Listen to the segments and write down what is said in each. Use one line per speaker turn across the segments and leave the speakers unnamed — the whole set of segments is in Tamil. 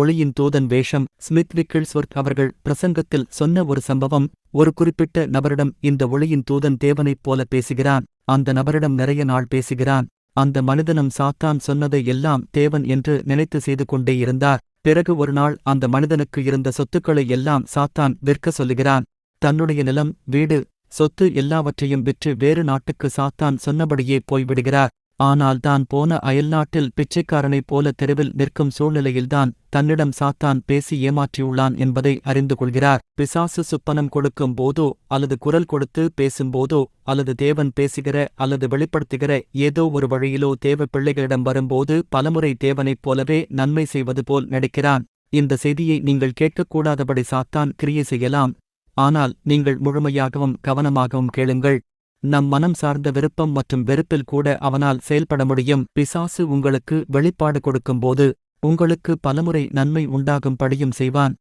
ஒளியின் தூதன் வேஷம் ஸ்மித் விக்கிள்ஸ்வர்த் அவர்கள் பிரசங்கத்தில் சொன்ன ஒரு சம்பவம். ஒரு குறிப்பிட்ட நபரிடம் இந்த ஒளியின் தூதன் தேவனைப் போல பேசுகிறான். அந்த நபரிடம் நிறைய நாள் பேசுகிறான். அந்த மனிதனும் சாத்தான் சொன்னதை எல்லாம் தேவன் என்று நினைத்து செய்து கொண்டே இருந்தார். பிறகு ஒரு நாள் அந்த மனிதனுக்கு இருந்த சொத்துக்களை எல்லாம் சாத்தான் விற்க சொல்லுகிறான். தன்னுடைய நிலம் வீடு சொத்து எல்லாவற்றையும் விற்று வேறு நாட்டுக்கு சாத்தான் சொன்னபடியே போய்விடுகிறார். ஆனால் தான் போன அயல்நாட்டில் பிச்சைக்காரனைப் போல தெருவில் நிற்கும் சூழ்நிலையில்தான் தன்னிடம் சாத்தான் பேசி ஏமாற்றியுள்ளான் என்பதை அறிந்து கொள்கிறார். பிசாசு சுப்பனம் கொடுக்கும் போதோ அல்லது குரல் கொடுத்து பேசும்போதோ அல்லது தேவன் பேசுகிற அல்லது வெளிப்படுத்துகிற ஏதோ ஒரு வழியிலோ தேவ பிள்ளைகளிடம் வரும்போது பலமுறை தேவனைப் போலவே நன்மை செய்வது போல் நடிக்கிறான். இந்த செய்தியை நீங்கள் கேட்கக்கூடாதபடி சாத்தான் கிரியை செய்யலாம். ஆனால் நீங்கள் முழுமையாகவும் கவனமாகவும் கேளுங்கள். நம் மனம் சார்ந்த விருப்பம் மற்றும் வெறுப்பில் கூட அவனால் செயல்பட முடியும். பிசாசு உங்களுக்கு வெளிப்பாடு கொடுக்கும்போது உங்களுக்கு பலமுறை நன்மை உண்டாகும்படியும் செய்வான்.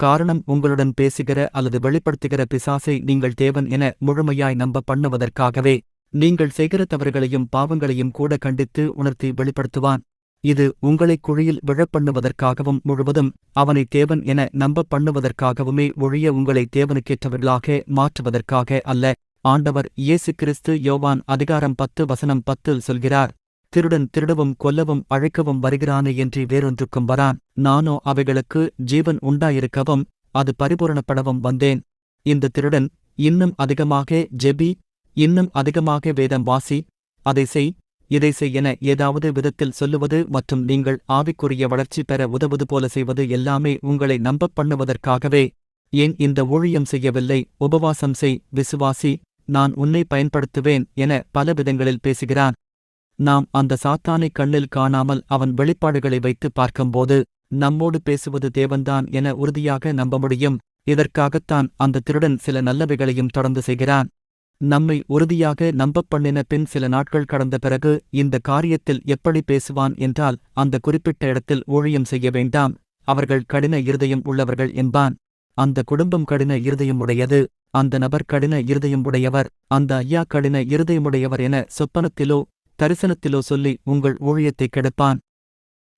காரணம் உங்களுடன் பேசுகிற அல்லது வெளிப்படுத்துகிற பிசாசை நீங்கள் தேவன் என முழுமையாய் நம்ப பண்ணுவதற்காகவே நீங்கள் செய்கிற தவறுகளையும் பாவங்களையும் கூட கண்டித்து உணர்த்தி வெளிப்படுத்துவான். இது உங்களை குழியில் விழப்பண்ணுவதற்காகவும் முழுவதும் அவனை தேவன் என நம்ப பண்ணுவதற்காகவுமே ஒழிய உங்களை தேவனுக்கேற்றவர்களாக மாற்றுவதற்காக அல்ல. ஆண்டவர் இயேசு கிறிஸ்து யோவான் அதிகாரம் பத்து வசனம் பத்தில் சொல்கிறார் திருடன் திருடவும் கொல்லவும் அழைக்கவும் வருகிறானே என்று வேறொன்றுக்கும் வரான். நானோ அவைகளுக்கு ஜீவன் உண்டாயிருக்கவும் அது பரிபூரணப்படவும் வந்தேன். இந்த திருடன் இன்னும் அதிகமாக ஜெபி இன்னும் அதிகமாக வேதம் வாசி. அதை செய் இதை செய் என ஏதாவது விதத்தில் சொல்லுவது மற்றும் நீங்கள் ஆவிக்குரிய வளர்ச்சி பெற உதவுது போல செய்வது எல்லாமே உங்களை நம்பப் பண்ணுவதற்காகவே. ஏன் இந்த ஊழியம் செய்யவில்லை? உபவாசம் செய் விசுவாசி. நான் உன்னை பயன்படுத்துவேன் என பல விதங்களில் பேசுகிறான். நாம் அந்த சாத்தானை கண்ணில் காணாமல் அவன் வெளிப்பாடுகளை வைத்து பார்க்கும்போது நம்மோடு பேசுவது தேவன்தான் என உறுதியாக நம்ப முடியும். இதற்காகத்தான் அந்த திருடன் சில நல்லவைகளையும் தொடர்ந்து செய்கிறான். நம்மை உறுதியாக நம்பப் பண்ணின பின் சில நாட்கள் கடந்த பிறகு இந்த காரியத்தில் எப்படி பேசுவான் என்றால் அந்த குறிப்பிட்ட இடத்தில் ஊழியம் செய்ய வேண்டாம். அவர்கள் கடின இருதயம் உள்ளவர்கள் என்பான். அந்த குடும்பம் கடின இருதயம் உடையது. அந்த நபர் கடின இருதயம் உடையவர் அந்த ஐயா கடின இருதயமுடையவர் என சொப்பனத்திலோ தரிசனத்திலோ சொல்லி உங்கள் ஊழியத்தை கெடுப்பான்.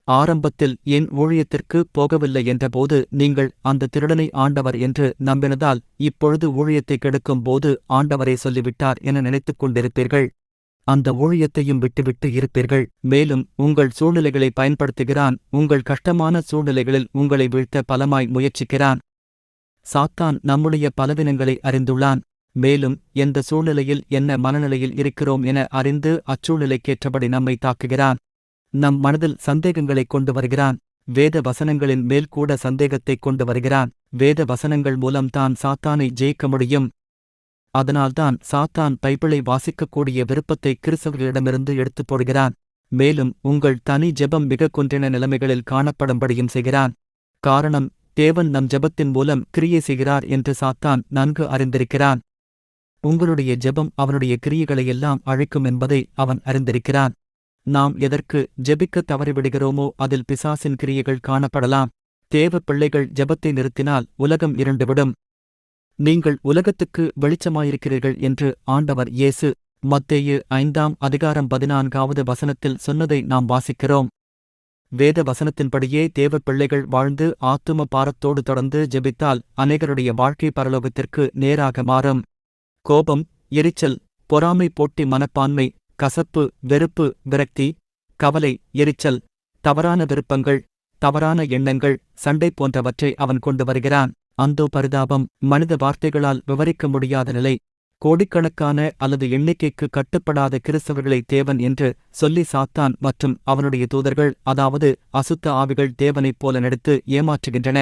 ஆரம்பத்தில் என் ஊழியத்திற்கு போகவில்லை என்றபோது நீங்கள் அந்த திருடனை ஆண்டவர் என்று நம்பினதால் இப்பொழுது ஊழியத்தை கெடுக்கும் போது ஆண்டவரே சொல்லிவிட்டார் என நினைத்துக் கொண்டிருப்பீர்கள். அந்த ஊழியத்தையும் விட்டுவிட்டு இருப்பீர்கள். மேலும் உங்கள் சூழ்நிலைகளை பயன்படுத்துகிறான். உங்கள் கஷ்டமான சூழ்நிலைகளில் உங்களை வீழ்த்த பலமாய் முயற்சிக்கிறான். சாத்தான் நம்முடைய பலவினங்களை அறிந்துள்ளான். மேலும் எந்த சூழ்நிலையில் என்ன மனநிலையில் இருக்கிறோம் என அறிந்து அச்சூழ்நிலைக்கேற்றபடி நம்மை தாக்குகிறான். நம் மனதில் சந்தேகங்களைக் கொண்டு வருகிறான். வேத வசனங்களின் மேல் கூட சந்தேகத்தைக் கொண்டு வருகிறான். வேத வசனங்கள் மூலம் தான் சாத்தானை ஜெயிக்க முடியும். அதனால்தான் சாத்தான் பைபிளை வாசிக்கக்கூடிய விருப்பத்தை கிறிஸ்தவர்களிடமிருந்து எடுத்துப் போடுகிறான். மேலும் உங்கள் தனி ஜெபம் மிக குன்றின நிலைமைகளில் காணப்படும்படியும் செய்கிறான். காரணம் தேவன் நம் ஜெபத்தின் மூலம் கிரியை செய்கிறார் என்று சாத்தான் நன்கு அறிந்திருக்கிறான். உங்களுடைய ஜெபம் அவனுடைய கிரியைகளையெல்லாம் அழைக்கும் என்பதை அவன் அறிந்திருக்கிறான். நாம் எதற்கு ஜெபிக்க தவறிவிடுகிறோமோ அதில் பிசாசின் கிரியைகள் காணப்படலாம். தேவ பிள்ளைகள் ஜெபத்தை நிறுத்தினால் உலகம் இருண்டுவிடும். நீங்கள் உலகத்துக்கு வெளிச்சமாயிருக்கிறீர்கள் என்று ஆண்டவர் இயேசு மத்தேயு ஐந்தாம் அதிகாரம் பதினான்காவது வசனத்தில் சொன்னதை நாம் வாசிக்கிறோம். வேத வசனத்தின்படியே தேவ பிள்ளைகள் வாழ்ந்து ஆத்தும பாரத்தோடு தொடர்ந்து ஜெபித்தால் அநேகருடைய வாழ்க்கை பரலோகத்திற்கு நேராக மாறும். கோபம் எரிச்சல் பொறாமை போட்டி மனப்பான்மை கசப்பு வெறுப்பு விரக்தி கவலை எரிச்சல் தவறான விருப்பங்கள் தவறான எண்ணங்கள் சண்டை போன்றவற்றை அவன் கொண்டு வருகிறான். அந்தோ பரிதாபம் மனித வார்த்தைகளால் விவரிக்க முடியாத நிலை. கோடிக்கணக்கான அல்லது எண்ணிக்கைக்கு கட்டுப்படாத கிறிஸ்தவர்களை தேவன் என்று சொல்லி சாத்தான் மற்றும் அவனுடைய தூதர்கள் அதாவது அசுத்த ஆவிகள் தேவனைப் போல நடித்து ஏமாற்றுகின்றன.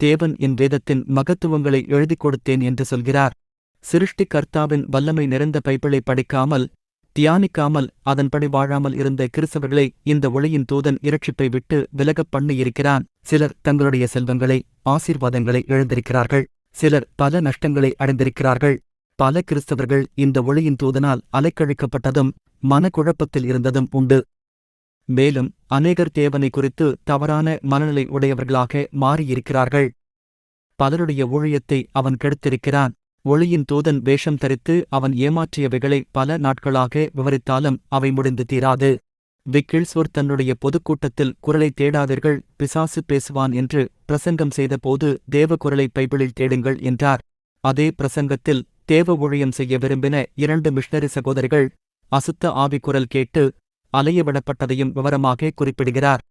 தேவன் என் வேதத்தின் மகத்துவங்களை எழுதிக் கொடுத்தேன் என்று சொல்கிறார். சிருஷ்டி கர்த்தாவின் வல்லமை நிறைந்த பைபிளை படிக்காமல் தியானிக்காமல் அதன்படி வாழாமல் இருந்த கிறிஸ்தவர்களை இந்த ஒளியின் தூதன் இரட்சிப்பை விட்டு விலகப் பண்ணியிருக்கிறான். சிலர் தங்களுடைய செல்வங்களை ஆசீர்வாதங்களை இழந்திருக்கிறார்கள். சிலர் பல நஷ்டங்களை அடைந்திருக்கிறார்கள். பல கிறிஸ்தவர்கள் இந்த ஒளியின் தூதனால் அலைக்கழிக்கப்பட்டதும் மனக்குழப்பத்தில் இருந்ததும் உண்டு. மேலும் அநேகர் தேவனை குறித்து தவறான மனநிலை உடையவர்களாக மாறியிருக்கிறார்கள். பலருடைய ஊழியத்தை அவன் கெடுத்திருக்கிறான். ஒளியின் தூதன் வேஷம் தரித்து அவன் ஏமாற்றியவைகளை பல நாட்களாக விவரித்தாலும் அவை முடிந்து தீராது. விக்கிள்ஸ்வொர்த் தன்னுடைய பொதுக்கூட்டத்தில் குரலை தேடாதீர்கள் பிசாசு பேசுவான் என்று பிரசங்கம் செய்தபோது தேவ குரலை பைபிளில் தேடுங்கள் என்றார். அதே பிரசங்கத்தில் தேவ ஊழியம் செய்ய விரும்பின இரண்டு மிஷனரி சகோதரிகள் அசுத்த ஆவி குரல் கேட்டு அலையவிடப்பட்டதையும் விவரமாக குறிப்பிடுகிறார்.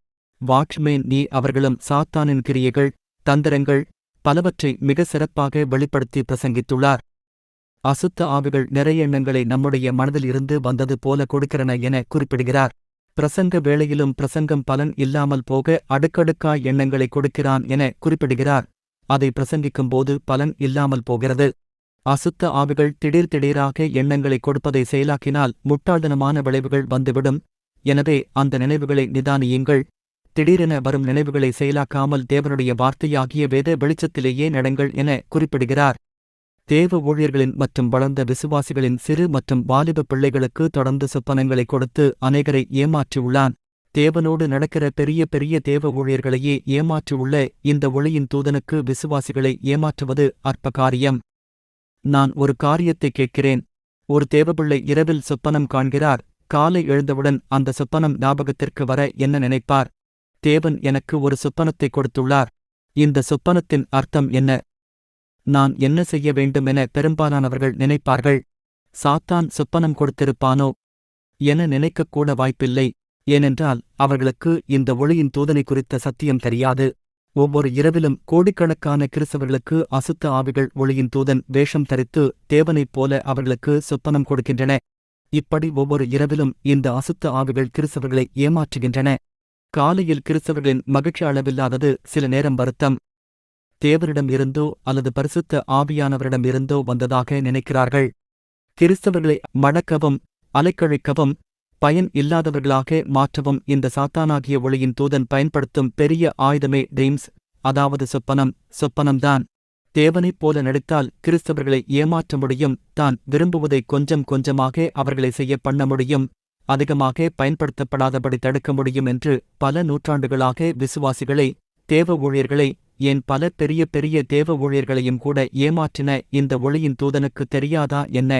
வாட்ச்மேன் நீ அவர்களும் சாத்தானின் கிரியைகள் தந்திரங்கள் பலவற்றை மிக சிறப்பாக வெளிப்படுத்தி பிரசங்கித்துள்ளார். அசுத்த ஆவிகள் நிறைய எண்ணங்களை நம்முடைய மனதில் இருந்து வந்தது போல கொடுக்கிறன என குறிப்பிடுகிறார். பிரசங்க வேளையிலும் பிரசங்கம் பலன் இல்லாமல் போக அடுக்கடுக்காய் எண்ணங்களை கொடுக்கிறான் என குறிப்பிடுகிறார். அதை பிரசங்கிக்கும்போது பலன் இல்லாமல் போகிறது. அசுத்த ஆவிகள் திடீர் திடீராக எண்ணங்களை கொடுப்பதை செயலாக்கினால் முட்டாள்தனமான விளைவுகள் வந்துவிடும். எனவே அந்த நினைவுகளை நிதானியுங்கள். திடீரென வரும் நினைவுகளை செயலாக்காமல் தேவனுடைய வார்த்தையாகிய வேத வெளிச்சத்திலேயே நடங்கள் என குறிப்பிடுகிறார். தேவ ஊழியர்களின் மற்றும் வளர்ந்த விசுவாசிகளின் சிறு மற்றும் வாலிப பிள்ளைகளுக்கு தொடர்ந்து சொப்பனங்களை கொடுத்து அநேகரை ஏமாற்றியுள்ளான். தேவனோடு நடக்கிற பெரிய பெரிய தேவ ஊழியர்களையே ஏமாற்றியுள்ள இந்த ஒளியின் தூதனுக்கு விசுவாசிகளை ஏமாற்றுவது அற்ப காரியம் நான் ஒரு காரியத்தை கேட்கிறேன். ஒரு தேவபிள்ளை இரவில் சொப்பனம் காண்கிறார். காலை எழுந்தவுடன் அந்த சொப்பனம் ஞாபகத்திற்கு வர என்ன நினைப்பார்? தேவன் எனக்கு ஒரு சொப்பனத்தை கொடுத்துள்ளார். இந்த சொப்பனத்தின் அர்த்தம் என்ன? நான் என்ன செய்ய வேண்டுமென பெரும்பாலானவர்கள் நினைப்பார்கள். சாத்தான் சொப்பனம் கொடுத்திருப்பானோ? என நினைக்கக்கூட வாய்ப்பில்லை. ஏனென்றால் அவர்களுக்கு இந்த ஒளியின் தூதனை குறித்த சத்தியம் தெரியாது. ஒவ்வொரு இரவிலும் கோடிக்கணக்கான கிறிஸ்தவர்களுக்கு அசுத்த ஆவிகள் ஒளியின் தூதன் வேஷம் தரித்து தேவனைப் போல அவர்களுக்கு சொப்பனம் கொடுக்கின்றன. இப்படி ஒவ்வொரு இரவிலும் இந்த அசுத்த ஆவிகள் கிறிஸ்தவர்களை ஏமாற்றுகின்றன. காலையில் கிறிஸ்தவர்களின் மகிழ்ச்சி அளவில்லாதது சில நேரம் வருத்தம். தேவரிடம் இருந்தோ அல்லது பரிசுத்த ஆவியானவரிடம் இருந்தோ வந்ததாக நினைக்கிறார்கள். கிறிஸ்தவர்களை மடக்கவும் அலைக்கழிக்கவும் பயன் இல்லாதவர்களாக மாற்றவும் இந்த சாத்தானாகிய ஒளியின் தூதன் பயன்படுத்தும் பெரிய ஆயுதமே டெய்ம்ஸ் அதாவது சொப்பனம் சொப்பனம்தான். தேவனைப் போல நடித்தால் கிறிஸ்தவர்களை ஏமாற்ற முடியும் தான் விரும்புவதை கொஞ்சம் கொஞ்சமாக அவர்களை செய்ய பண்ண முடியும் அதிகமாக பயன்படுத்தப்படாதபடி தடுக்க முடியும் என்று பல நூற்றாண்டுகளாக விசுவாசிகளை தேவ ஊழியர்களை ஏன் பல பெரிய பெரிய தேவ ஊழியர்களையும் கூட ஏமாற்றின இந்த ஒளியின் தூதனுக்கு தெரியாதா என்ன?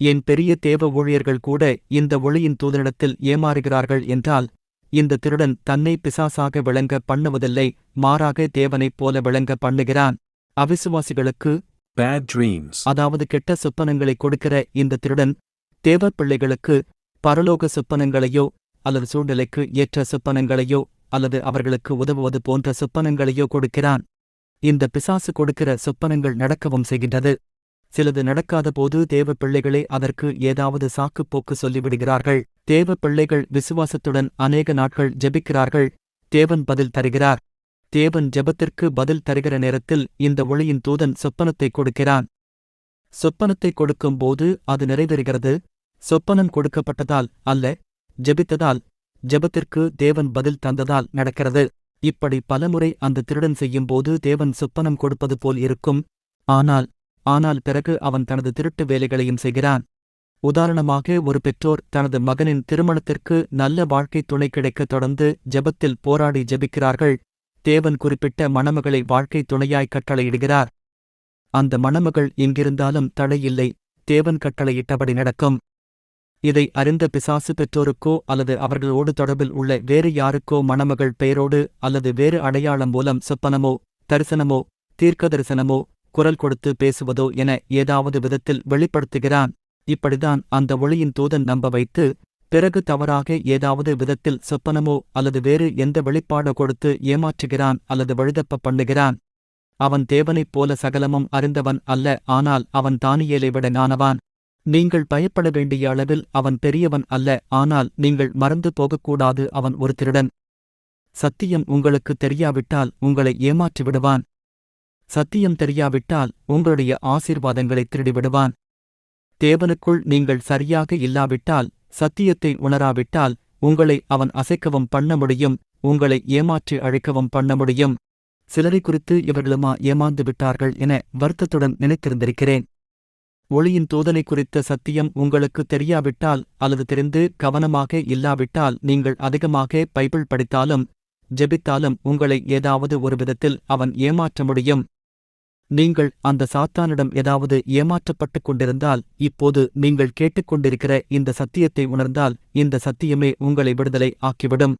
என் பெரிய தேவ ஊழியர்கள் கூட இந்த ஒளியின் தூதனிடத்தில் ஏமாறுகிறார்கள் என்றால் இந்த திருடன் தன்னை பிசாசாக விளங்க பண்ணுவதில்லை மாறாக தேவனைப் போல விளங்க பண்ணுகிறான். அவிசுவாசிகளுக்கு. அதாவது கெட்ட சொப்பனங்களை கொடுக்கிற இந்த திருடன் தேவ பிள்ளைகளுக்கு பரலோக சொப்பனங்களையோ அல்லது சூழ்நிலைக்கு ஏற்ற சொப்பனங்களையோ அல்லது அவர்களுக்கு உதவுவது போன்ற சொப்பனங்களையோ கொடுக்கிறான். இந்த பிசாசு கொடுக்கிற சொப்பனங்கள் நடக்கவும் செய்கின்றது. சிலது நடக்காத போது தேவப்பிள்ளைகளே அதற்கு ஏதாவது சாக்குப்போக்கு சொல்லிவிடுகிறார்கள். தேவப்பிள்ளைகள் விசுவாசத்துடன் அநேக நாட்கள் ஜெபிக்கிறார்கள். தேவன் பதில் தருகிறார். தேவன் ஜெபத்திற்கு பதில் தருகிற நேரத்தில் இந்த ஒளியின் தூதன் சொப்பனத்தை கொடுக்கிறான். சொப்பனத்தை கொடுக்கும்போது அது நிறைவேறுகிறது. சொப்பனம் கொடுக்கப்பட்டதால் அல்ல ஜெபித்ததால் ஜெபத்திற்கு தேவன் பதில் தந்ததால் நடக்கிறது. இப்படி பலமுறை அந்த திருடன் செய்யும்போது தேவன் சொப்பனம் கொடுப்பது போல் இருக்கும். ஆனால் ஆனால் பிறகு அவன் தனது திருட்டு வேலைகளையும் செய்கிறான். உதாரணமாக ஒரு பெற்றோர் தனது மகனின் திருமணத்திற்கு நல்ல வாழ்க்கை துணை கிடைக்க தொடர்ந்து ஜெபத்தில் போராடி ஜெபிக்கிறார்கள். தேவன் குறிப்பிட்ட மணமகளை வாழ்க்கை துணையாய் கட்டளையிடுகிறார். அந்த மணமகள் எங்கிருந்தாலும் தடையில்லை தேவன் கட்டளையிட்டபடி நடக்கும். இதை அறிந்த பிசாசு பெற்றோருக்கோ அல்லது அவர்களோடு தொடர்பில் உள்ள வேறு யாருக்கோ மணமகள் பெயரோடு அல்லது வேறு அடையாளம் மூலம் சொப்பனமோ தரிசனமோ தீர்க்க தரிசனமோ குரல் கொடுத்து பேசுவதோ என ஏதாவது விதத்தில் வெளிப்படுத்துகிறான். இப்படிதான் அந்த ஒளியின் தூதன் நம்ப வைத்து பிறகு தவறாக ஏதாவது விதத்தில் சொப்பனமோ அல்லது வேறு எந்த வெளிப்பாடோ கொடுத்து ஏமாற்றுகிறான் அல்லது வழுதப்ப பண்ணுகிறான். அவன் தேவனைப் போல சகலமும் அறிந்தவன் அல்ல ஆனால் அவன் தானியேலை விட நானவான் நீங்கள் பயப்பட வேண்டிய அளவில் அவன் பெரியவன் அல்ல ஆனால் நீங்கள் மறந்து போகக்கூடாது அவன் ஒரு திருடன் சத்தியம் உங்களுக்கு தெரியாவிட்டால் உங்களை ஏமாற்றி விடுவான் சத்தியம் தெரியாவிட்டால் உங்களுடைய ஆசீர்வாதங்களை திருடிவிடுவான். தேவனுக்குள் நீங்கள் சரியாக இல்லாவிட்டால் சத்தியத்தை உணராவிட்டால் உங்களை அவன் அசைக்கவும் பண்ண முடியும் உங்களை ஏமாற்றி அழைக்கவும் பண்ண முடியும். சிலரை குறித்து இவர்களுமா ஏமாந்து விட்டார்கள் என வருத்தத்துடன் நினைத்திருந்திருக்கிறேன். ஒளியின் தூதனை குறித்த சத்தியம் உங்களுக்கு தெரியாவிட்டால் அல்லது தெரிந்து கவனமாக இல்லாவிட்டால் நீங்கள் அதிகமாக பைபிள் படித்தாலும் ஜெபித்தாலும் உங்களை ஏதாவது ஒரு விதத்தில் அவன் ஏமாற்ற முடியும். நீங்கள் அந்த சாத்தானிடம் ஏதாவது ஏமாற்றப்பட்டுக் கொண்டிருந்தால் இப்போது நீங்கள் கேட்டுக்கொண்டிருக்கிற இந்த சத்தியத்தை உணர்ந்தால் இந்த சத்தியமே உங்களை விடுதலை ஆக்கிவிடும்.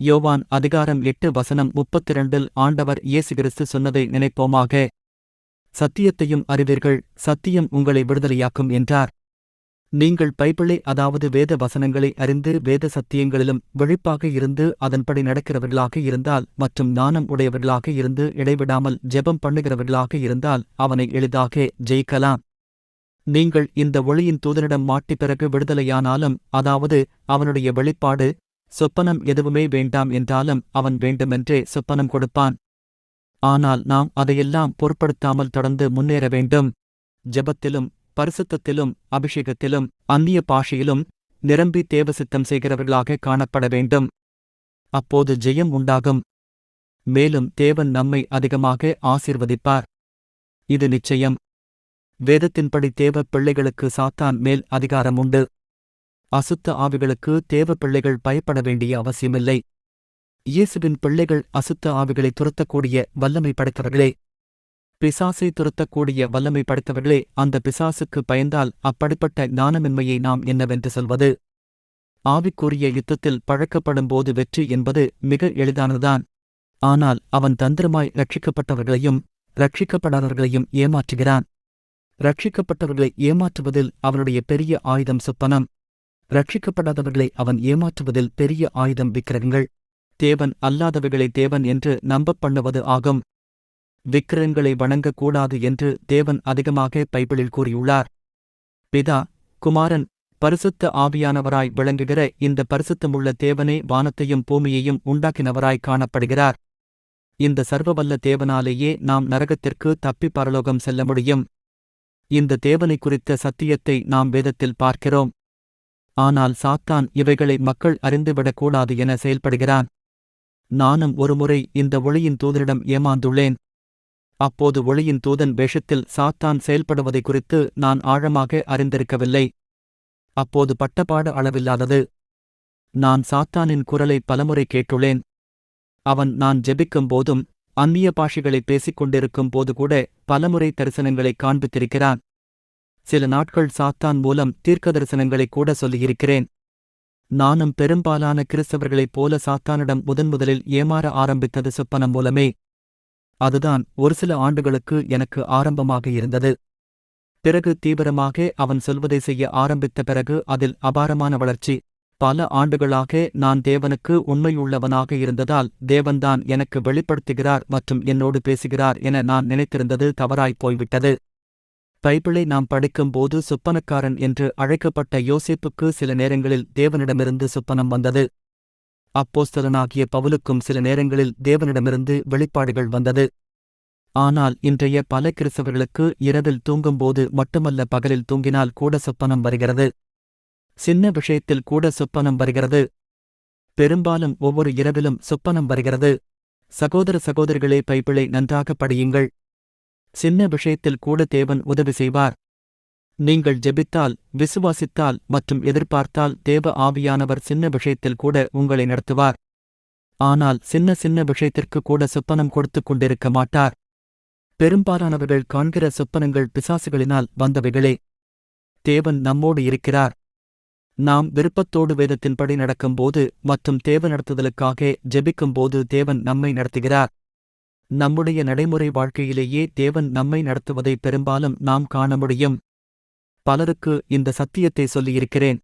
யோவான் அதிகாரம் எட்டு வசனம் முப்பத்திரண்டில் ஆண்டவர் இயேசு கிறிஸ்து சொன்னதை நினைப்போமாக. சத்தியத்தையும் அறிவீர்கள் சத்தியம் உங்களை விடுதலையாக்கும் என்றார். நீங்கள் பைபிளை அதாவது வேத வசனங்களை அறிந்து வேத சத்தியங்களிலும் விழிப்பாக இருந்து அதன்படி நடக்கிறவர்களாக இருந்தால் மற்றும் ஞானம் உடையவர்களாக இருந்து இடைவிடாமல் ஜெபம் பண்ணுகிறவர்களாக இருந்தால் அவனை எளிதாக ஜெயிக்கலாம். நீங்கள் இந்த ஒளியின் தூதனிடம் மாட்டி பிறகு விடுதலையானாலும் அதாவது அவனுடைய வெளிப்பாடு சொப்பனம் எதுவுமே வேண்டாம் என்றாலும் அவன் வேண்டுமென்றே சொப்பனம் கொடுப்பான். ஆனால் நாம் அதையெல்லாம் பொருட்படுத்தாமல் தொடர்ந்து முன்னேற வேண்டும். ஜெபத்திலும் பரிசுத்தத்திலும் அபிஷேகத்திலும் அந்நிய பாஷையிலும் நிரம்பி தேவசித்தம் செய்கிறவர்களாக காணப்பட வேண்டும். அப்போது ஜெயம் உண்டாகும். மேலும் தேவன் நம்மை அதிகமாக ஆசிர்வதிப்பார். இது நிச்சயம். வேதத்தின்படி தேவ பிள்ளைகளுக்கு சாத்தான் மேல் அதிகாரம் உண்டு. அசுத்த ஆவிகளுக்கு தேவ பிள்ளைகள் பயப்பட வேண்டிய அவசியமில்லை. இயேசுவின் பிள்ளைகள் அசுத்த ஆவிகளை துரத்தக்கூடிய வல்லமை படைத்தவர்களே பிசாசை துரத்தக்கூடிய வல்லமை படைத்தவர்களே அந்த பிசாசுக்கு பயந்தால் அப்படிப்பட்ட ஞானமின்மையை நாம் என்னவென்று சொல்வது? ஆவிக்குரிய யுத்தத்தில் பழக்கப்படும்போது வெற்றி என்பது மிக எளிதானதுதான். ஆனால் அவன் தந்திரமாய் ரட்சிக்கப்பட்டவர்களையும் ரட்சிக்கப்படாதவர்களையும் ஏமாற்றுகிறான். ரட்சிக்கப்பட்டவர்களை ஏமாற்றுவதில் அவனுடைய பெரிய ஆயுதம் சுப்பனம். ரட்சிக்கப்படாதவர்களை அவன் ஏமாற்றுவதில் பெரிய ஆயுதம் விக்கிரகங்கள். தேவன் அல்லாதவர்களை தேவன் என்று நம்பப் பண்ணுவது ஆகும். விக்கிரங்களை வணங்கக்கூடாது என்று தேவன் அதிகமாக பைபிளில் கூறியுள்ளார். பிதா குமாரன் பரிசுத்த ஆவியானவராய் விளங்குகிற இந்த பரிசுத்தமுள்ள தேவனே வானத்தையும் பூமியையும் உண்டாக்கினவராய் காணப்படுகிறார். இந்த சர்வவல்ல தேவனாலேயே நாம் நரகத்திற்கு தப்பி பரலோகம் செல்ல முடியும். இந்த தேவனை குறித்த சத்தியத்தை நாம் வேதத்தில் பார்க்கிறோம். ஆனால் சாத்தான் இவைகளை மக்கள் அறிந்துவிடக்கூடாது என செயல்படுகிறான். நானும் ஒருமுறை இந்த ஒளியின் தூதரிடம் ஏமாந்துள்ளேன். அப்போது ஒளியின் தூதன் வேஷத்தில் சாத்தான் செயல்படுவதை குறித்து நான் ஆழமாக அறிந்திருக்கவில்லை. அப்போது பட்டப்பாடு அளவில்லாதது. நான் சாத்தானின் குரலை பலமுறை கேட்டுள்ளேன். அவன் நான் ஜெபிக்கும் போதும் அந்நிய பாஷைகளை பேசிக் கொண்டிருக்கும் போது கூட பலமுறை தரிசனங்களை காண்பித்திருக்கிறான். சில நாட்கள் சாத்தான் மூலம் தீர்க்க தரிசனங்களை கூட சொல்லியிருக்கிறேன். நானும் பெரும்பாலான கிறிஸ்தவர்களைப் போல சாத்தானிடம் முதன்முதலில் ஏமாற ஆரம்பித்தது சொப்பனம் மூலமே. அதுதான் ஒரு சில ஆண்டுகளுக்கு எனக்கு ஆரம்பமாக இருந்தது. பிறகு தீவிரமாக அவன் சொல்வதை செய்ய ஆரம்பித்த பிறகு அதில் அபாரமான வளர்ச்சி. பல ஆண்டுகளாக நான் தேவனுக்கு உண்மையுள்ளவனாக இருந்ததால் தேவன்தான் எனக்கு வெளிப்படுத்துகிறார் மற்றும் என்னோடு பேசுகிறார் என நான் நினைத்திருந்தது தவறாய் போய்விட்டது. பைபிளை நாம் படிக்கும்போது சுப்பனக்காரன் என்று அழைக்கப்பட்ட யோசிப்புக்கு சில நேரங்களில் தேவனிடமிருந்து சுப்பனம் வந்தது. அப்போஸ்தலனாகிய பவுலுக்கும் சில நேரங்களில் தேவனிடமிருந்து வெளிப்பாடுகள் வந்தது. ஆனால் இன்றைய பல கிறிஸ்தவர்களுக்கு இரவில் தூங்கும்போது மட்டுமல்ல பகலில் தூங்கினால் கூட சொப்பனம் வருகிறது. சின்ன விஷயத்தில் கூட சொப்பனம் வருகிறது. பெரும்பாலும் ஒவ்வொரு இரவிலும் சொப்பனம் வருகிறது. சகோதர சகோதரிகளே பைபிளை நன்றாக படியுங்கள். சின்ன விஷயத்தில் கூட தேவன் உதவி செய்வார். நீங்கள் ஜெபித்தால் விசுவாசித்தால் மற்றும் எதிர்பார்த்தால் தேவ ஆவியானவர் சின்ன விஷயத்தில் கூட உங்களை நடத்துவார். ஆனால் சின்ன சின்ன விஷயத்திற்கு கூட சொப்பனம் கொடுத்துக் கொண்டிருக்க மாட்டார். பெரும்பாலானவர்கள் காண்கிற சொப்பனங்கள் பிசாசுகளினால் வந்தவைகளே. தேவன் நம்மோடு இருக்கிறார். நாம் விருப்பத்தோடு வேதத்தின்படி நடக்கும்போது மற்றும் தேவ நடத்துதலுக்காக ஜெபிக்கும்போது தேவன் நம்மை நடத்துகிறார். நம்முடைய நடைமுறை வாழ்க்கையிலேயே தேவன் நம்மை நடத்துவதை பெரும்பாலும் நாம் காண முடியும். பலருக்கு இந்த சத்தியத்தை சொல்லியிருக்கிறேன்.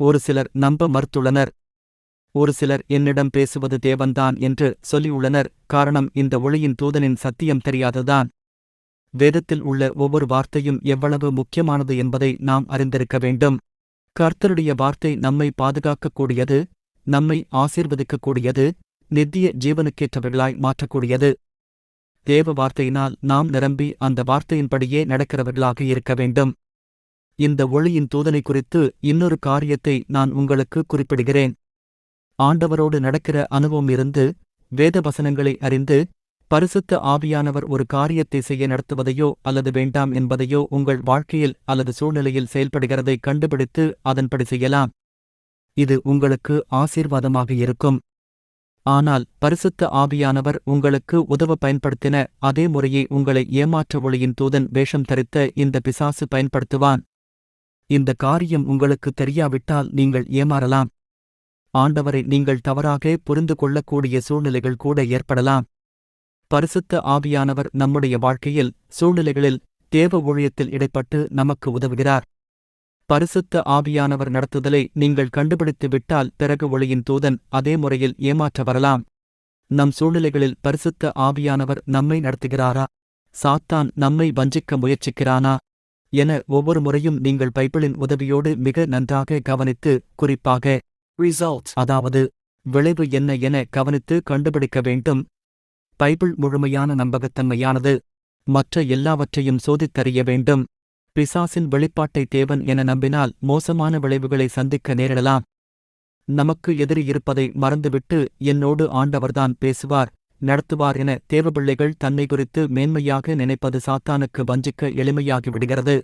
ஒரு சிலர் நம்ப மறுத்துள்ளனர். ஒரு சிலர் என்னிடம் பேசுவது தேவன்தான் என்று சொல்லியுள்ளனர். காரணம் இந்த ஒளியின் தூதனின் சத்தியம் தெரியாததான் வேதத்தில் உள்ள ஒவ்வொரு வார்த்தையும் எவ்வளவு முக்கியமானது என்பதை நாம் அறிந்திருக்க வேண்டும். கர்த்தருடைய வார்த்தை நம்மை பாதுகாக்கக்கூடியது நம்மை ஆசீர்வதிக்கக்கூடியது நித்திய ஜீவனுக்கேற்றவர்களாய் மாற்றக்கூடியது. தேவ வார்த்தையினால் நாம் நிரம்பி அந்த வார்த்தையின்படியே நடக்கிறவர்களாக இருக்க வேண்டும். இந்த ஒளியின் தூதனை குறித்து இன்னொரு காரியத்தை நான் உங்களுக்கு குறிப்பிடுகிறேன். ஆண்டவரோடு நடக்கிற அனுபவம் இருந்து வேத வசனங்களை அறிந்து பரிசுத்த ஆவியானவர் ஒரு காரியத்தை செய்ய நடத்துவதையோ அல்லது வேண்டாம் என்பதையோ உங்கள் வாழ்க்கையில் அல்லது சூழ்நிலையில் செயல்படுகிறதை கண்டுபிடித்து அதன்படி செய்யலாம். இது உங்களுக்கு ஆசீர்வாதமாக இருக்கும். ஆனால் பரிசுத்த ஆவியானவர் உங்களுக்கு உதவ பயன்படுத்தின அதே முறையை உங்களை ஏமாற்ற ஒளியின் தூதன் வேஷம் தரித்த இந்த பிசாசு பயன்படுத்துவான். இந்த காரியம் உங்களுக்கு தெரியாவிட்டால் நீங்கள் ஏமாறலாம். ஆண்டவரை நீங்கள் தவறாக புரிந்து கொள்ளக்கூடிய சூழ்நிலைகள் கூட ஏற்படலாம். பரிசுத்த ஆவியானவர் நம்முடைய வாழ்க்கையில் சூழ்நிலைகளில் தேவ ஊழியத்தில் இடைப்பட்டு நமக்கு உதவுகிறார். பரிசுத்த ஆவியானவர் நடத்துதலை நீங்கள் கண்டுபிடித்து விட்டால் பிறகு ஒளியின் தூதன் அதே முறையில் ஏமாற்ற வரலாம். நம் சூழ்நிலைகளில் பரிசுத்த ஆவியானவர் நம்மை நடத்துகிறாரா? சாத்தான் நம்மை வஞ்சிக்க முயற்சிக்கிறானா? என ஒவ்வொரு முறையும் நீங்கள் பைபிளின் உதவியோடு மிக நன்றாக கவனித்து குறிப்பாக
Result.
அதாவது விளைவு என்ன என கவனித்து கண்டுபிடிக்க வேண்டும். பைபிள் முழுமையான நம்பகத்தன்மையானது. மற்ற எல்லாவற்றையும் சோதித்தறிய வேண்டும். பிசாசின் வெளிப்பாட்டை தேவன் என நம்பினால் மோசமான விளைவுகளை சந்திக்க நேரிடலாம். நமக்கு எதிரி இருப்பதை மறந்துவிட்டு என்னோடு ஆண்டவர்தான் பேசுவார். நடத்துவார் என தேவபிள்ளைகள் தன்மை குறித்து மேன்மையாக நினைப்பது சாத்தானுக்கு வஞ்சிக்க எளிமையாகி விடுகிறது.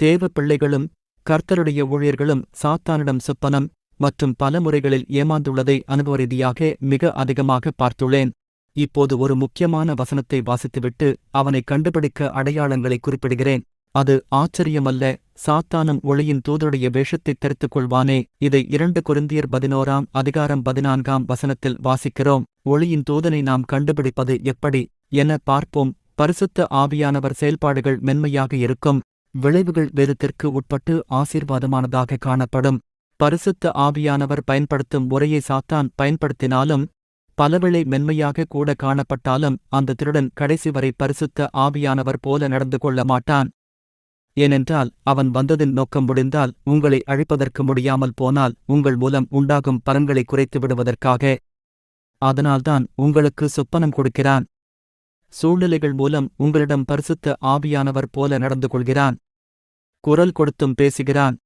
தேவ பிள்ளைகளும் கர்த்தருடைய ஊழியர்களும் சாத்தானிடம் சொப்பனம் மற்றும் பல முறைகளில் ஏமாந்துள்ளதை அனுபவ ரீதியாக மிக அதிகமாக பார்த்துள்ளேன். இப்போது ஒரு முக்கியமான வசனத்தை வாசித்துவிட்டு அவனை கண்டுபிடிக்க அடையாளங்களை குறிப்பிடுகிறேன். அது ஆச்சரியமல்ல சாத்தானும் ஒளியின் தூதருடைய வேஷத்தைத் தெரித்துக் கொள்வானே. இதை இரண்டு குருந்தியர் பதினோராம் அதிகாரம் பதினான்காம் வசனத்தில் வாசிக்கிறோம். ஒளியின் தூதனை நாம் கண்டுபிடிப்பது எப்படி? என பார்ப்போம். பரிசுத்த ஆவியானவர் செயல்பாடுகள் மென்மையாக இருக்கும். விளைவுகள் வேதத்திற்கு உட்பட்டு ஆசீர்வாதமானதாக காணப்படும். பரிசுத்த ஆவியானவர் பயன்படுத்தும் முறையை சாத்தான் பயன்படுத்தினாலும் பலவேளை மென்மையாக கூட காணப்பட்டாலும் அந்த திருடன் கடைசி வரை பரிசுத்த ஆவியானவர் போல நடந்து கொள்ள மாட்டான். ஏனென்றால் அவன் வந்ததின் நோக்கம் முடிந்தால் உங்களை அழிப்பதற்கு முடியாமல் போனால் உங்கள் மூலம் உண்டாகும் பலன்களை குறைத்து விடுவதற்காக. அதனால்தான் உங்களுக்கு சொப்பனம் கொடுக்கிறான். சூழ்நிலைகள் மூலம் உங்களிடம் பரிசுத்த ஆவியானவர் போல நடந்து கொள்கிறான். குரல் கொடுத்தும் பேசுகிறான்.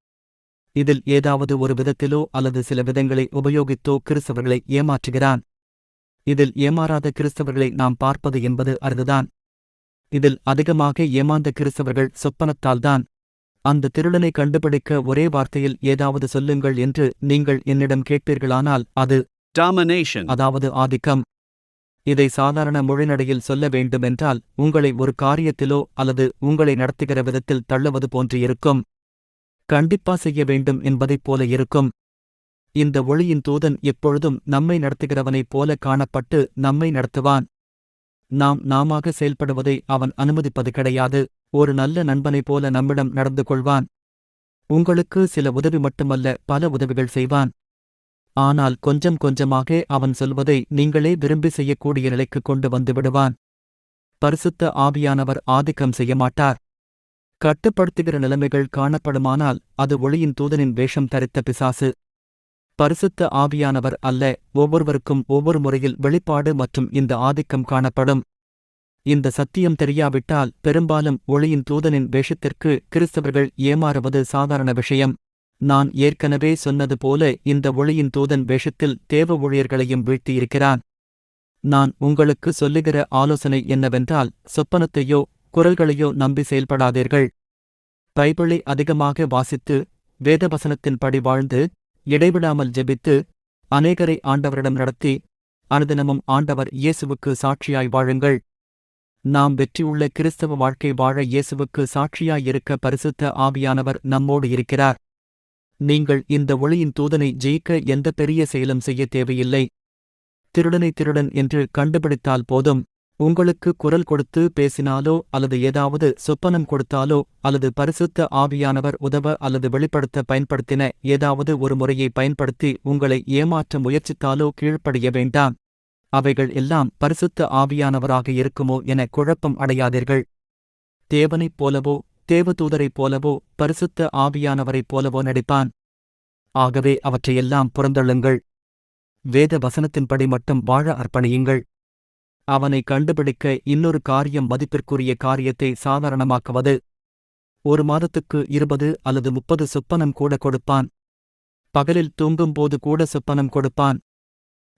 இதில் ஏதாவது ஒரு விதத்திலோ அல்லது சில விதங்களை உபயோகித்தோ கிறிஸ்தவர்களை ஏமாற்றுகிறான். இதில் ஏமாறாத கிறிஸ்தவர்களை நாம் பார்ப்பது என்பது அரிதுதான். இதில் அதிகமாக ஏமாந்த கிறிஸ்தவர்கள் சொப்பனத்தால்தான். அந்த திருடனை கண்டுபிடிக்க ஒரே வார்த்தையில் ஏதாவது சொல்லுங்கள் என்று நீங்கள் என்னிடம் கேட்பீர்களானால் அது
Domination.
அதாவது ஆதிக்கம். இதை சாதாரண மொழிநடையில் சொல்ல வேண்டுமென்றால் உங்களை ஒரு காரியத்திலோ அல்லது உங்களை நடத்துகிற விதத்தில் தள்ளுவது போன்று இருக்கும். கண்டிப்பா செய்ய வேண்டும் என்பதைப் போல இருக்கும். இந்த ஒளியின் தூதன் எப்பொழுதும் நம்மை நடத்துகிறவனைப் போல காணப்பட்டு நம்மை நடத்துவான். நாம் நாமாக செயல்படுவதை அவன் அனுமதிப்பது கிடையாது. ஒரு நல்ல நண்பனைப் போல நம்மிடம் நடந்து கொள்வான். உங்களுக்கு சில உதவி மட்டுமல்ல பல உதவிகள் செய்வான். ஆனால் கொஞ்சம் கொஞ்சமாக அவன் சொல்வதை நீங்களே விரும்பி செய்யக்கூடிய நிலைக்கு கொண்டு வந்து விடுவான். பரிசுத்த ஆவியானவர் ஆதிக்கம் செய்ய மாட்டார். கட்டுப்படுத்துகிற நிலைமைகள் காணப்படுமானால் அது ஒளியின் தூதனின் வேஷம் தரித்த பிசாசு. பரிசுத்த ஆவியானவர் அல்ல ஒவ்வொருவருக்கும் ஒவ்வொரு முறையில் வெளிப்பாடு மற்றும் இந்த ஆதிக்கம் காணப்படும். இந்த சத்தியம் தெரியாவிட்டால் பெரும்பாலும் ஒளியின் தூதனின் வேஷத்திற்கு கிறிஸ்தவர்கள் ஏமாறுவது சாதாரண விஷயம். நான் ஏற்கனவே சொன்னது போல இந்த ஒளியின் தூதன் வேஷத்தில் தேவ ஊழியர்களையும் வீழ்த்தியிருக்கிறான். நான் உங்களுக்கு சொல்லுகிற ஆலோசனை என்னவென்றால் சொப்பனத்தையோ குரல்களையோ நம்பி செயல்படாதீர்கள். பைபிளை அதிகமாக வாசித்து வேதவசனத்தின்படி வாழ்ந்து இடைவிடாமல் ஜெபித்து அநேகரை ஆண்டவரிடம் நடத்தி அனுதினமும் ஆண்டவர் இயேசுவுக்கு சாட்சியாய் வாழுங்கள். நாம் வெற்றியுள்ள கிறிஸ்தவ வாழ்க்கை வாழ இயேசுவுக்கு சாட்சியாயிருக்க பரிசுத்த ஆவியானவர் நம்மோடு இருக்கிறார். நீங்கள் இந்த ஒளியின் தூதனை ஜெயிக்க எந்த பெரிய செயலும் செய்ய தேவையில்லை. திருடனை திருடன் என்று கண்டுபிடித்தால் போதும். உங்களுக்கு குரல் கொடுத்து பேசினாலோ அல்லது ஏதாவது சொப்பனம் கொடுத்தாலோ அல்லது பரிசுத்த ஆவியானவர் உதவ அல்லது வெளிப்படுத்த பயன்படுத்தின ஏதாவது ஒரு முறையை பயன்படுத்தி உங்களை ஏமாற்ற முயற்சித்தாலோ கீழ்ப்படிய வேண்டாம். அவைகள் எல்லாம் பரிசுத்த ஆவியானவராக இருக்குமோ என குழப்பம் அடையாதீர்கள். தேவனைப் போலவோ தேவதூதரைப் போலவோ பரிசுத்த ஆவியானவரைப் போலவோ நடிப்பான். ஆகவே அவற்றையெல்லாம் புறந்தள்ளுங்கள். வேத வசனத்தின்படி மட்டும் வாழ அர்ப்பணியுங்கள். அவனை கண்டுபிடிக்க இன்னொரு காரியம் மதிப்பிற்குரிய காரியத்தை சாதாரணமாக்குவது. ஒரு மாதத்துக்கு இருபது அல்லது முப்பது சொப்பனம் கூட கொடுப்பான். பகலில் தூங்கும்போது கூட சொப்பனம் கொடுப்பான்.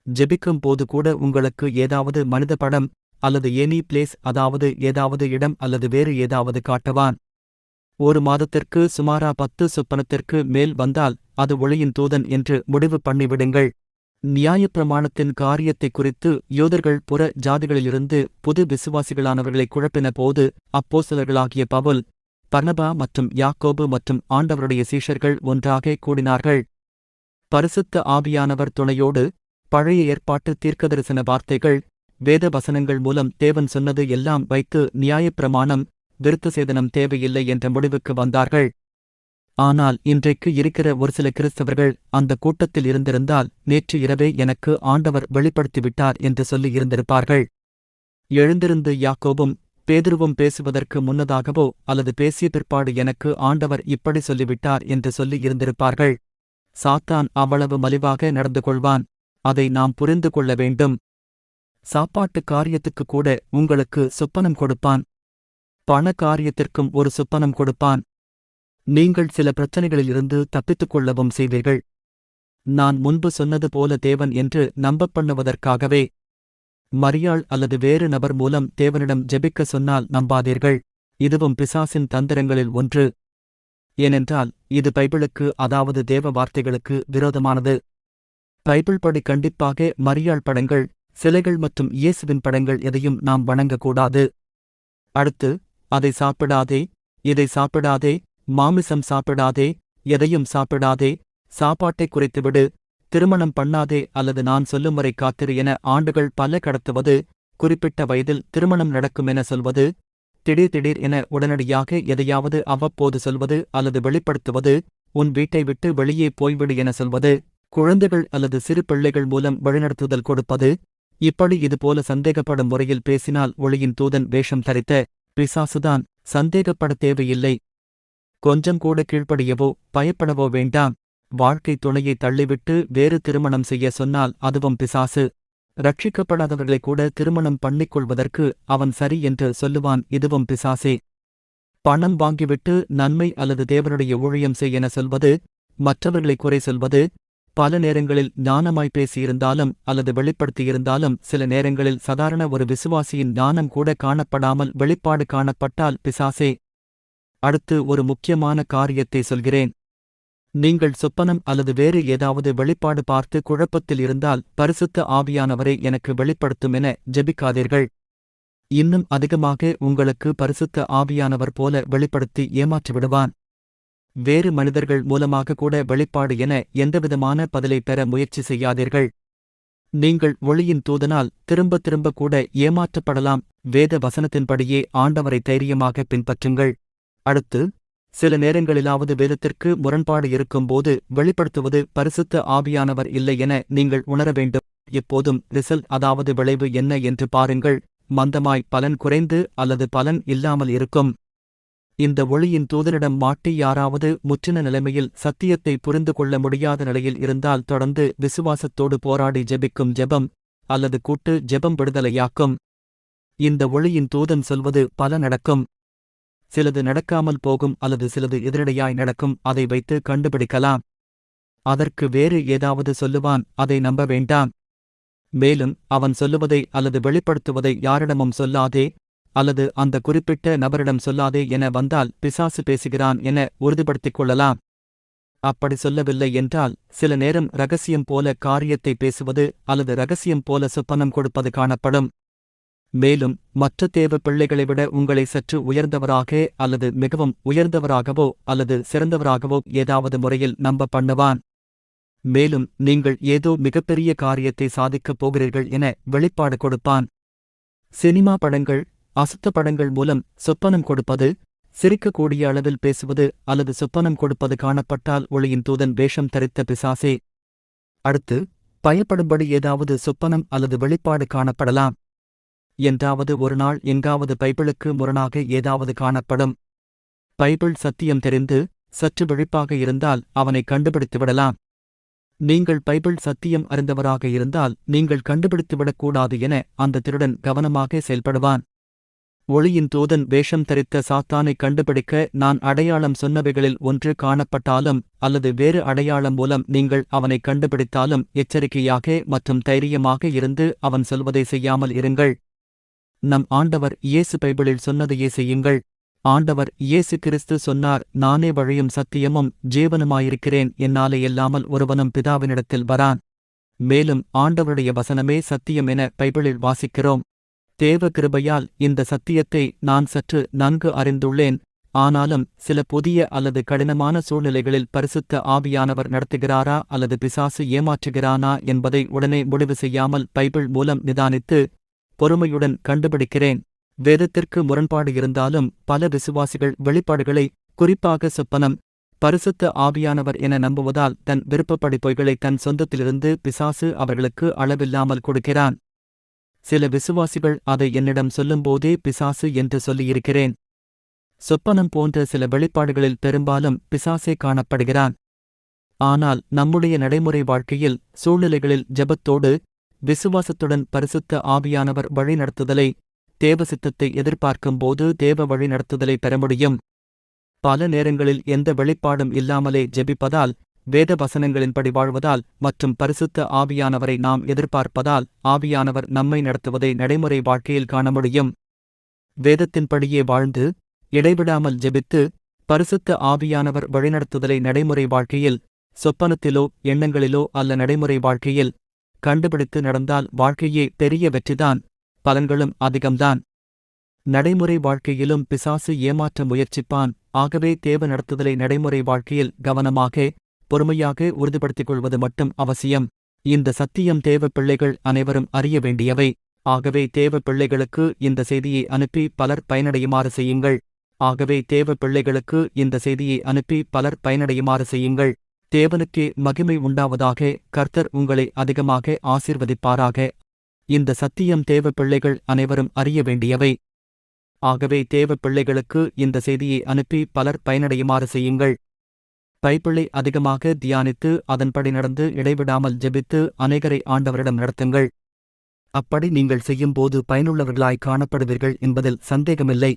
ஜெபிக்கும் போது கூட உங்களுக்கு ஏதாவது மனித படம் அல்லது எனி பிளேஸ் அதாவது ஏதாவது இடம் அல்லது வேறு ஏதாவது காட்டுவான். ஒரு மாதத்திற்கு சுமாரா பத்து சொப்பனத்திற்கு மேல் வந்தால் அது ஒளியின் தூதன் என்று முடிவு பண்ணிவிடுங்கள். நியாயப்பிரமாணத்தின் காரியத்தை குறித்து யோதர்கள் புற ஜாதிகளிலிருந்து புது விசுவாசிகளானவர்களை குழப்பின போது அப்போஸ்தலர்களாகிய பவுல் பர்ணபா மற்றும் யாக்கோபு மற்றும் ஆண்டவருடைய சீஷர்கள் ஒன்றாக கூடினார்கள். பரிசுத்த ஆவியானவர் துணையோடு பழைய ஏற்பாட்டு தீர்க்கதரிசன வார்த்தைகள் வேத வசனங்கள் மூலம் தேவன் சொன்னது எல்லாம் வைத்து நியாயப்பிரமாணம் விருத்த சேதனம் தேவையில்லை என்ற முடிவுக்கு வந்தார்கள். ஆனால் இன்றைக்கு இருக்கிற ஒரு சில கிறிஸ்தவர்கள் அந்த கூட்டத்தில் இருந்திருந்தால் நேற்று இரவே எனக்கு ஆண்டவர் வெளிப்படுத்திவிட்டார் என்று சொல்லி இருந்திருப்பார்கள். எழுந்திருந்து யாக்கோபும் பேதுருவும் பேசுவதற்கு முன்னதாகவோ அல்லது பேசிய பிற்பாடு எனக்கு ஆண்டவர் இப்படி சொல்லிவிட்டார் என்று சொல்லி இருந்திருப்பார்கள். சாத்தான் அவ்வளவு மலிவாக நடந்து கொள்வான். அதை நாம் புரிந்து கொள்ள வேண்டும். சாப்பாட்டு காரியத்துக்கு கூட உங்களுக்கு சொப்பனம் கொடுப்பான். பண காரியத்திற்கும் ஒரு சொப்பனம் கொடுப்பான். நீங்கள் சில பிரச்சனைகளிலிருந்து தப்பித்துக் கொள்ளவும் செய்வீர்கள். நான் முன்பு சொன்னது போல தேவன் என்று நம்பப் பண்ணுவதற்காகவே மரியாள் அல்லது வேறு நபர் மூலம் தேவனிடம் ஜெபிக்க சொன்னால் நம்பாதீர்கள். இதுவும் பிசாசின் தந்திரங்களில் ஒன்று. ஏனென்றால் இது பைபிளுக்கு அதாவது தேவ வார்த்தைகளுக்கு விரோதமானது. பைபிள் படி கண்டிப்பாக மரியாள் படங்கள் சிலைகள் மற்றும் இயேசுவின் படங்கள் எதையும் நாம் வணங்கக்கூடாது. அடுத்து அதை சாப்பிடாதே இதை சாப்பிடாதே மாமிசம் சாப்பிடாதே எதையும் சாப்பிடாதே சாப்பாட்டை குறைத்துவிடு திருமணம் பண்ணாதே அல்லது நான் சொல்லும் வரை காத்திரு என ஆண்டுகள் பல கடத்துவது குறிப்பிட்ட வயதில் திருமணம் நடக்கும் என சொல்வது திடீர் திடீர் என உடனடியாக எதையாவது அவ்வப்போது சொல்வது அல்லது வெளிப்படுத்துவது உன் வீட்டை விட்டு வெளியே போய்விடு என சொல்வது குழந்தைகள் அல்லது சிறு பிள்ளைகள் மூலம் வழிநடத்துதல் கொடுப்பது இப்படி இதுபோல சந்தேகப்படும் முறையில் பேசினால் ஒளியின் தூதன் வேஷம் தரித்த பிசாசுதான் சந்தேகப்பட தேவையில்லை கொஞ்சம் கூட கீழ்ப்படியவோ பயப்படவோ வேண்டாம். வாழ்க்கை துணையை தள்ளிவிட்டு வேறு திருமணம் செய்ய சொன்னால் அதுவும் பிசாசு. ரட்சிக்கப்படாதவர்களை கூட திருமணம் பண்ணிக்கொள்வதற்கு அவன் சரி என்று சொல்லுவான் இதுவும் பிசாசே. பணம் வாங்கிவிட்டு நன்மை அல்லது தேவனுடைய ஊழியம் செய் என சொல்வது மற்றவர்களை குறை சொல்வது பல நேரங்களில் ஞானமாய் பேசியிருந்தாலும் அல்லது வெளிப்படுத்தியிருந்தாலும் சில நேரங்களில் சாதாரண ஒரு விசுவாசியின் ஞானம் கூட காணப்படாமல் வெளிப்பாடு காணப்பட்டால் பிசாசே. அடுத்து ஒரு முக்கியமான காரியத்தை சொல்கிறேன். நீங்கள் சொப்பனம் அல்லது வேறு ஏதாவது வெளிப்பாடு பார்த்து குழப்பத்தில் இருந்தால் பரிசுத்த ஆவியானவரை எனக்கு வெளிப்படுத்தும் என ஜெபிக்காதீர்கள். இன்னும் அதிகமாக உங்களுக்கு பரிசுத்த ஆவியானவர் போல வெளிப்படுத்தி ஏமாற்றிவிடுவான் வேறு மனிதர்கள் மூலமாக கூட வெளிப்பாடு என எந்தவிதமான பதிலை பெற முயற்சி செய்யாதீர்கள். நீங்கள் ஒளியின் தூதனால் திரும்ப திரும்ப கூட ஏமாற்றப்படலாம். வேத வசனத்தின்படியே ஆண்டவரை தைரியமாக பின்பற்றுங்கள். அடுத்து சில நேரங்களிலாவது வேதத்திற்கு முரண்பாடு இருக்கும்போது வெளிப்படுத்துவது பரிசுத்த ஆவியானவர் இல்லை என நீங்கள் உணர வேண்டும். எப்போதும் ரிசல்ட் அதாவது விளைவு என்ன என்று பாருங்கள். மந்தமாய் பலன் குறைந்து அல்லது பலன் இல்லாமல் இருக்கும். இந்த ஒளியின் தூதரிடம் மாட்டி யாராவது முற்றின நிலைமையில் சத்தியத்தை புரிந்து கொள்ள முடியாத நிலையில் இருந்தால் தொடர்ந்து விசுவாசத்தோடு போராடி ஜெபிக்கும் ஜெபம் அல்லது கூட்டு ஜெபம் விடுதலையாக்கும். இந்த ஒளியின் தூதன் சொல்வது பல நடக்கும் சிலது நடக்காமல் போகும் அல்லது சிலது எதிரடையாய் நடக்கும் அதை வைத்து கண்டுபிடிக்கலாம். அதற்கு வேறு ஏதாவது சொல்லுவான் அதை நம்ப வேண்டாம். மேலும் அவன் சொல்லுவதை அல்லது வெளிப்படுத்துவதை யாரிடமும் சொல்லாதே அல்லது அந்த குறிப்பிட்ட நபரிடம் சொல்லாதே என வந்தால் பிசாசு பேசுகிறான் என உறுதிப்படுத்திக் கொள்ளலாம். அப்படி சொல்லவில்லை என்றால் சில நேரம் ரகசியம் போல காரியத்தை பேசுவது அல்லது ரகசியம் போல சொப்பனம் கொடுப்பது காணப்படும். மேலும் மற்ற தேவ பிள்ளைகளை விட உங்களை சற்று உயர்ந்தவராக அல்லது மிகவும் உயர்ந்தவராகவோ அல்லது சிறந்தவராகவோ ஏதாவது முறையில் நம்ப பண்ணுவான் மேலும் நீங்கள் ஏதோ மிகப்பெரிய காரியத்தை சாதிக்கப் போகிறீர்கள் என வெளிப்பாடு கொடுப்பான். சினிமா படங்கள் அசுத்த படங்கள் மூலம் சொப்பனம் கொடுப்பது சிரிக்கக்கூடிய அளவில் பேசுவது அல்லது சொப்பனம் கொடுப்பது காணப்பட்டால் ஒளியின் தூதன் வேஷம் தரித்த பிசாசே. அடுத்து பயப்படும்படி ஏதாவது சொப்பனம் அல்லது வெளிப்பாடு காணப்படலாம். என்றாவது ஒரு நாள் எங்காவது பைபிளுக்கு முரணாக ஏதாவது காணப்படும். பைபிள் சத்தியம் தெரிந்து சற்று விழிப்பாக இருந்தால் அவனை கண்டுபிடித்துவிடலாம் நீங்கள் பைபிள் சத்தியம் அறிந்தவராக இருந்தால் நீங்கள் கண்டுபிடித்துவிடக்கூடாது என அந்த திருடன் கவனமாக செயல்படுவான். ஒளியின் தூதன் வேஷம் தரித்த சாத்தானை கண்டுபிடிக்க நான் அடையாளம் சொன்னவைகளில் ஒன்று காணப்பட்டாலும் அல்லது வேறு அடையாளம் மூலம் நீங்கள் அவனை கண்டுபிடித்தாலும் எச்சரிக்கையாக மற்றும் தைரியமாக இருந்து அவன் சொல்வதை செய்யாமல் இருங்கள். நம் ஆண்டவர் இயேசு பைபிளில் சொன்னதையே செய்யுங்கள். ஆண்டவர் இயேசு கிறிஸ்து சொன்னார் நானே வழியும் சத்தியமும் ஜீவனுமாயிருக்கிறேன் என்னாலே இல்லாமல் ஒருவனும் பிதாவினிடத்தில் வரான். மேலும் ஆண்டவருடைய வசனமே சத்தியம் என பைபிளில் வாசிக்கிறோம். தேவ கிருபையால் இந்த சத்தியத்தை நான் சற்று நன்கு அறிந்துள்ளேன் ஆனாலும் சில புதிய அல்லது கடினமான சூழ்நிலைகளில் பரிசுத்த ஆவியானவர் நடத்துகிறாரா அல்லது பிசாசு ஏமாற்றுகிறானா என்பதை உடனே முடிவு செய்யாமல் பைபிள் மூலம் நிதானித்து பொறுமையுடன் கண்டுபிடிக்கிறேன். வேதத்திற்கு முரண்பாடு இருந்தாலும் பல விசுவாசிகள் வெளிப்பாடுகளை குறிப்பாக சொப்பனம். பரிசுத்த ஆவியானவர் என நம்புவதால் தன் விருப்பப்படி பொய்களை தன் சொந்தத்திலிருந்து பிசாசு அவர்களுக்கு அளவில்லாமல் கொடுக்கிறான். சில விசுவாசிகள் அதை என்னிடம் சொல்லும்போதே பிசாசு என்று சொல்லியிருக்கிறேன். சொப்பனம் போன்ற சில வெளிப்பாடுகளில் பெரும்பாலும் பிசாசே காணப்படுகிறான். ஆனால் நம்முடைய நடைமுறை வாழ்க்கையில் சூழ்நிலைகளில் ஜெபத்தோடு விசுவாசத்துடன் பரிசுத்த ஆவியானவர் வழிநடத்துதலை தேவசித்தத்தை எதிர்பார்க்கும்போது தேவ வழிநடத்துதலை பெற முடியும். பல நேரங்களில் எந்த வெளிப்பாடும் இல்லாமலே ஜெபிப்பதால் வேத வசனங்களின்படி வாழ்வதால் மற்றும் பரிசுத்த ஆவியானவரை நாம் எதிர்பார்ப்பதால் ஆவியானவர் நம்மை நடத்துவதை நடைமுறை வாழ்க்கையில் காண முடியும். வேதத்தின்படியே வாழ்ந்து இடைவிடாமல் ஜெபித்து பரிசுத்த ஆவியானவர் வழிநடத்துதலை நடைமுறை வாழ்க்கையில் சொப்பனத்திலோ எண்ணங்களிலோ அல்ல நடைமுறை வாழ்க்கையில் கண்டுபிடித்து நடந்தால் வாழ்க்கையே பெரிய வெற்றிதான் பலன்களும் அதிகம்தான். நடைமுறை வாழ்க்கையிலும் பிசாசு ஏமாற்ற முயற்சிப்பான். ஆகவே தேவ நடத்துதலை நடைமுறை வாழ்க்கையில் கவனமாக பொறுமையாக உறுதிப்படுத்திக் கொள்வது மட்டும் அவசியம். இந்த சத்தியம் தேவ பிள்ளைகள் அனைவரும் அறிய வேண்டியவை. ஆகவே தேவ பிள்ளைகளுக்கு இந்த செய்தியை அனுப்பி பலர் பயனடையுமாறு செய்யுங்கள். ஆகவே தேவ பிள்ளைகளுக்கு இந்த செய்தியை அனுப்பி பலர் பயனடையுமாறு செய்யுங்கள். தேவனுக்கே மகிமை உண்டாவதாக கர்த்தர் உங்களை அதிகமாக ஆசிர்வதிப்பாராக. இந்த சத்தியம் தேவ பிள்ளைகள் அனைவரும் அறிய வேண்டியவை. ஆகவே தேவ பிள்ளைகளுக்கு இந்த செய்தியை அனுப்பி பலர் பயனடையுமாறு செய்யுங்கள். பைப்பிள்ளை அதிகமாக தியானித்து அதன்படி நடந்து இடைவிடாமல் ஜெபித்து அநேகரை ஆண்டவரிடம் நடத்துங்கள். அப்படி நீங்கள் செய்யும்போது பயனுள்ளவர்களாய் காணப்படுவீர்கள் என்பதில் சந்தேகமில்லை.